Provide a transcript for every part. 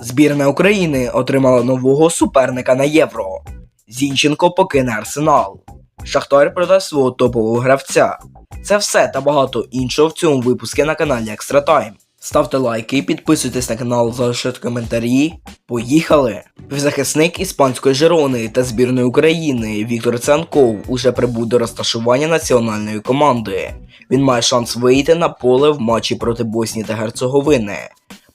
Збірна України отримала нового суперника на євро. Зінченко покине арсенал. Шахтар продасть свого топового гравця. Це все та багато іншого в цьому випуску на каналі Екстра Тайм. Ставте лайки, підписуйтесь на канал, залишайте коментарі. Поїхали! Захисник іспанської Жерони та збірної України Віктор Цянков уже прибув до розташування національної команди. Він має шанс вийти на поле в матчі проти Боснії та Герцеговини.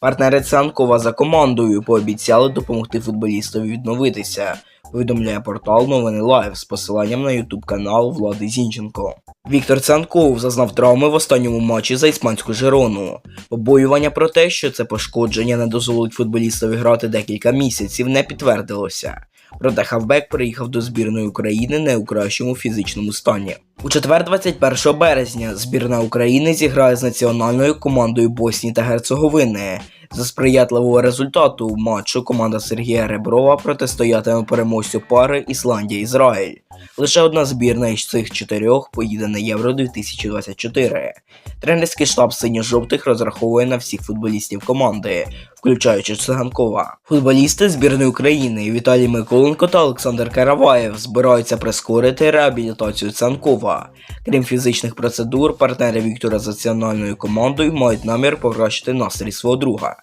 Партнери Цанкова за командою пообіцяли допомогти футболістові відновитися. Повідомляє портал Новини Лайв з посиланням на ютуб канал Влади Зінченко. Віктор Цанков зазнав травми в останньому матчі за іспанську Жерону. Побоювання про те, що це пошкодження не дозволить футболістові грати декілька місяців, не підтвердилося. Проте хавбек приїхав до збірної України не у кращому фізичному стані. У четвер, 21 березня, збірна України зіграє з національною командою Боснії та Герцеговини. За сприятливого результату матчу команда Сергія Реброва протистоятиме переможцю пари Ісландія-Ізраїль. Лише одна збірна із цих чотирьох поїде на Євро 2024. Тренерський штаб синьо-жовтих розраховує на всіх футболістів команди, включаючи Циганкова. Футболісти збірної України Віталій Миколенко та Олександр Караваєв збираються прискорити реабілітацію Цанкова. Крім фізичних процедур, партнери Віктора з національною командою мають намір покращити настрій свого друга.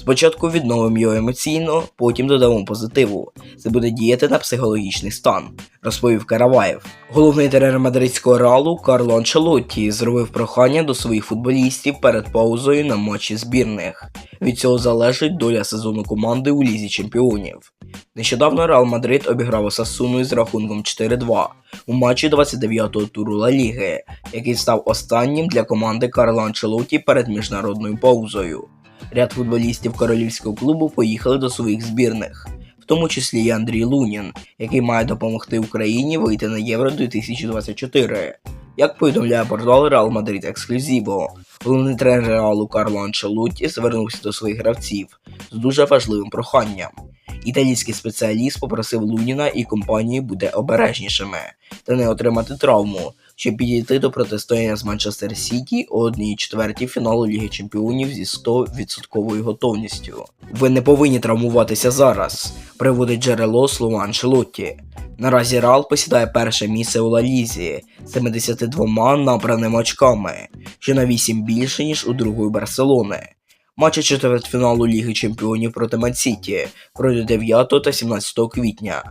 Спочатку відновимо його емоційно, потім додамо позитиву. Це буде діяти на психологічний стан, розповів Караваєв. Головний тренер мадридського реалу Карло Анчелотті зробив прохання до своїх футболістів перед паузою на матчі збірних. Від цього залежить доля сезону команди у лізі чемпіонів. Нещодавно Реал Мадрид обіграв Осасуну із рахунком 4-2 у матчі 29-го туру Ла Ліги, який став останнім для команди Карла Анчелотті перед міжнародною паузою. Ряд футболістів королівського клубу поїхали до своїх збірних, в тому числі і Андрій Лунін, який має допомогти Україні вийти на Євро 2024. Як повідомляє портал Реал Мадрид Ексклюзіво, головний тренер Реалу Карло Анчелотті звернувся до своїх гравців з дуже важливим проханням. Італійський спеціаліст попросив Луніна і компанію бути обережнішими та не отримати травму, щоб підійти до протистояння з Манчестер Сіті у 1-4 фіналу Ліги Чемпіонів зі 100% готовністю. Ви не повинні травмуватися зараз, приводить джерело слова Анчелотті. Наразі Реал посідає перше місце у Ла Лізі з 72 набраними очками, що на 8 більше, ніж у другої Барселони. Матчі четвертьфіналу Ліги Чемпіонів проти Ман-Сіті пройдуть 9 та 17 квітня.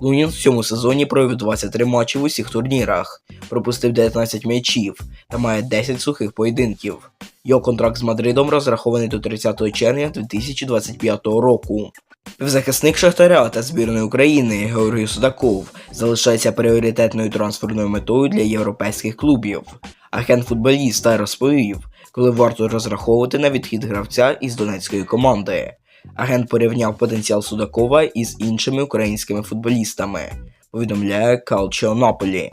Лунін в цьому сезоні провів 23 матчі в усіх турнірах, пропустив 19 м'ячів та має 10 сухих поєдинків. Його контракт з Мадридом розрахований до 30 червня 2025 року. Півзахисник Шахтаря та збірної України Георгій Судаков залишається пріоритетною трансферною метою для європейських клубів. Агент футболіста розповів, коли варто розраховувати на відхід гравця із донецької команди. Агент порівняв потенціал Судакова із іншими українськими футболістами, повідомляє Calcio Наполі.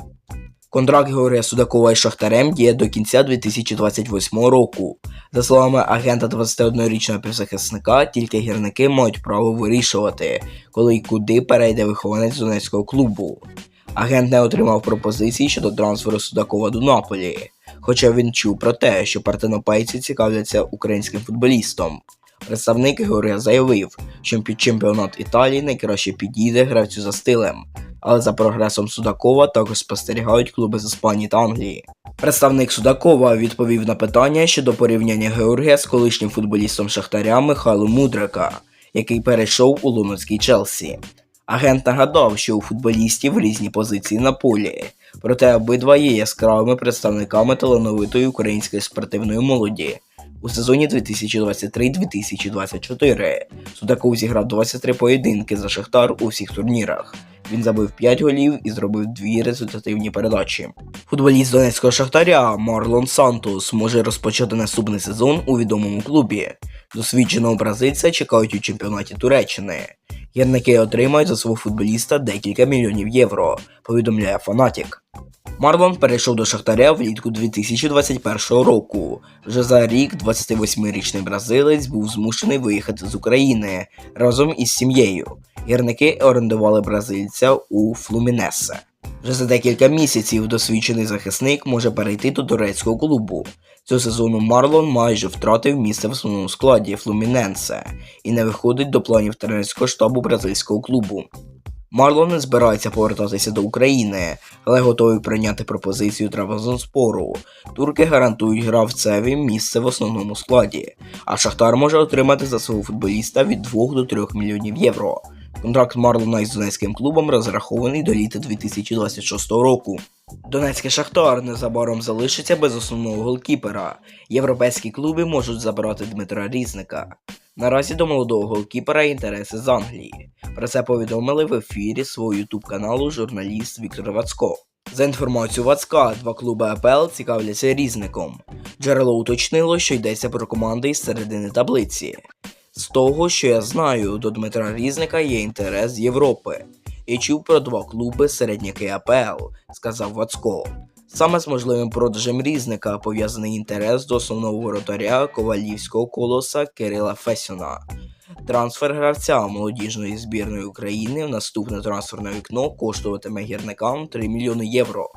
Контракт Георгія Судакова із Шахтарем діє до кінця 2028 року. За словами агента 21-річного півзахисника, тільки гірники мають право вирішувати, коли й куди перейде вихованець донецького клубу. Агент не отримав пропозиції щодо трансферу Судакова до Наполі, хоча він чув про те, що партенопейці цікавляться українським футболістом. Представник Георгія заявив, що під чемпіонат Італії найкраще підійде гравцю за стилем, але за прогресом Судакова також спостерігають клуби з Іспанії та Англії. Представник Судакова відповів на питання щодо порівняння Георгія з колишнім футболістом Шахтаря Михайлом Мудрика, який перейшов у лондонський Челсі. Агент нагадав, що у футболістів різні позиції на полі, проте обидва є яскравими представниками талановитої української спортивної молоді. У сезоні 2023-2024 Судаков зіграв 23 поєдинки за Шахтар у всіх турнірах. Він забив 5 голів і зробив дві результативні передачі. Футболіст донецького шахтаря Марлон Сантос може розпочати наступний сезон у відомому клубі. Досвідченого бразильця чекають у чемпіонаті Туреччини. Гірники отримають за свого футболіста декілька мільйонів євро, повідомляє Фанатік. Марлон перейшов до Шахтаря влітку 2021 року. Вже за рік 28-річний бразилець був змушений виїхати з України разом із сім'єю. Гірники орендували бразильця у Флумінесе. Вже за декілька місяців досвідчений захисник може перейти до турецького клубу. Цього сезону Марлон майже втратив місце в основному складі Флуміненсе і не виходить до планів тренерського штабу бразильського клубу. Марлон не збирається повертатися до України, але готовий прийняти пропозицію Трабзонспору. Турки гарантують гравцеві місце в основному складі, а Шахтар може отримати за свого футболіста від 2 до 3 мільйонів євро. Контракт Марлона із донецьким клубом розрахований до літа 2026 року. Донецький Шахтар незабаром залишиться без основного голкіпера. Європейські клуби можуть забрати Дмитра Різника. Наразі до молодого голкіпера інтереси з Англії. Про це повідомили в ефірі свого ютуб каналу журналіст Віктор Вацко. За інформацією Вацка, два клуби АПЛ цікавляться різником. Джерело уточнило, що йдеться про команди із середини таблиці. З того, що я знаю, до Дмитра Різника є інтерес з Європи. І чув про два клуби середняки АПЛ, сказав Вацко. Саме з можливим продажем різника пов'язаний інтерес до основного воротаря ковалівського колоса Кирила Фесіна. Трансфер гравця молодіжної збірної України в наступне трансферне вікно коштуватиме гірникам 3 мільйони євро.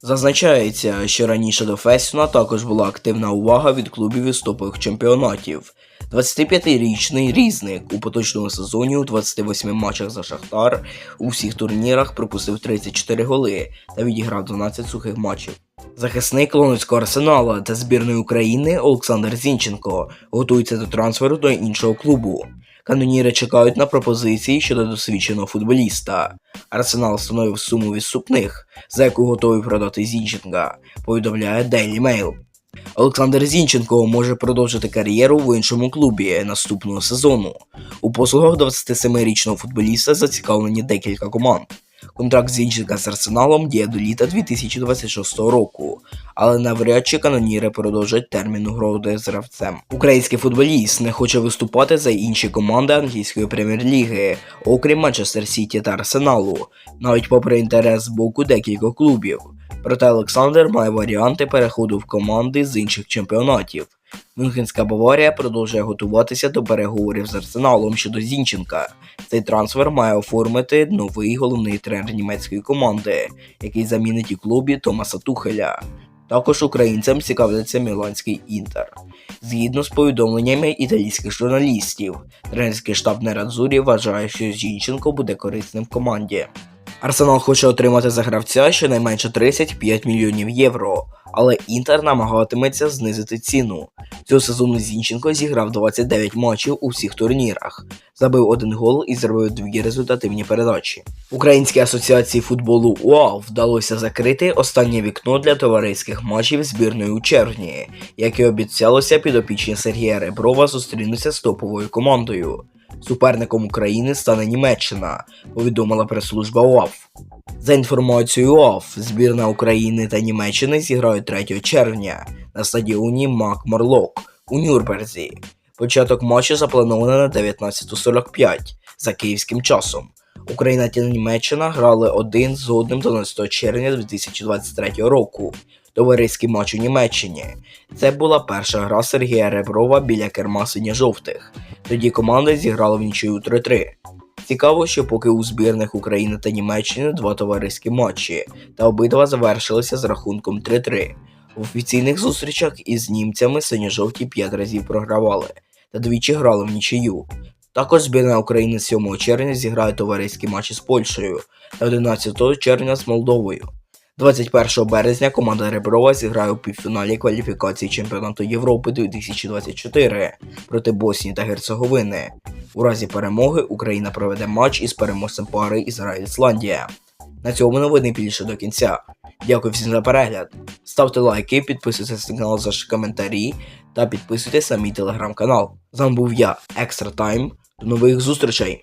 Зазначається, що раніше до Фесіна також була активна увага від клубів із топових чемпіонатів. 25-річний різник у поточному сезоні у 28 матчах за Шахтар у всіх турнірах пропустив 34 голи та відіграв 12 сухих матчів. Захисник Лондонського арсенала та збірної України Олександр Зінченко готується до трансферу до іншого клубу. Каноніри чекають на пропозиції щодо досвідченого футболіста. Арсенал встановив суму відступних, за яку готовий продати Зінченка, повідомляє Daily Mail. Олександр Зінченко може продовжити кар'єру в іншому клубі наступного сезону. У послугах 27-річного футболіста зацікавлені декілька команд. Контракт Зінченка з Арсеналом діє до літа 2026 року, але навряд чи каноніри продовжать термін угоди з гравцем. Український футболіст не хоче виступати за інші команди англійської прем'єр-ліги, окрім Манчестер Сіті та Арсеналу, навіть попри інтерес з боку декількох клубів. Проте Олександр має варіанти переходу в команди з інших чемпіонатів. Мюнхенська Баварія продовжує готуватися до переговорів з Арсеналом щодо Зінченка. Цей трансфер має оформити новий головний тренер німецької команди, який замінить у клубі Томаса Тухеля. Також українцям цікавиться Міланський Інтер. Згідно з повідомленнями італійських журналістів, тренерський штаб Нерадзурі вважає, що Зінченко буде корисним в команді. Арсенал хоче отримати за гравця щонайменше 35 мільйонів євро, але Інтер намагатиметься знизити ціну. Цього сезону Зінченко зіграв 29 матчів у всіх турнірах, забив один гол і зробив дві результативні передачі. Українській асоціації футболу УАВ вдалося закрити останнє вікно для товариських матчів збірної у червні, як і обіцялося підопічні Сергія Реброва зустрінуться з топовою командою. Суперником України стане Німеччина, повідомила прес-служба УАФ. За інформацією УАФ, збірна України та Німеччини зіграють 3 червня на стадіоні Мак Морлок у Нюрнберзі. Початок матчу заплановано на 19.45 за київським часом. Україна та Німеччина грали один з одним 12 червня 2023 року. Товариський матч у Німеччині. Це була перша гра Сергія Реброва біля керма синьо-жовтих. Тоді команди зіграли в нічию 3-3. Цікаво, що поки у збірних України та Німеччини два товариські матчі, та обидва завершилися з рахунком 3-3. В офіційних зустрічах із німцями синьо-жовті 5 разів програвали та двічі грали в нічию. Також збірна України 7 червня зіграє товариські матчі з Польщею та 11 червня з Молдовою. 21 березня команда Реброва зіграє у півфіналі кваліфікації чемпіонату Європи 2024 проти Боснії та Герцеговини. У разі перемоги Україна проведе матч із переможцем пари Ізраїль-Ісландія. На цьому новини більше до кінця. Дякую всім за перегляд. Ставте лайки, підписуйтесь на канал, залиште коментарі та підписуйтесь на мій телеграм-канал. З вами був я, Екстра Тайм. До нових зустрічей!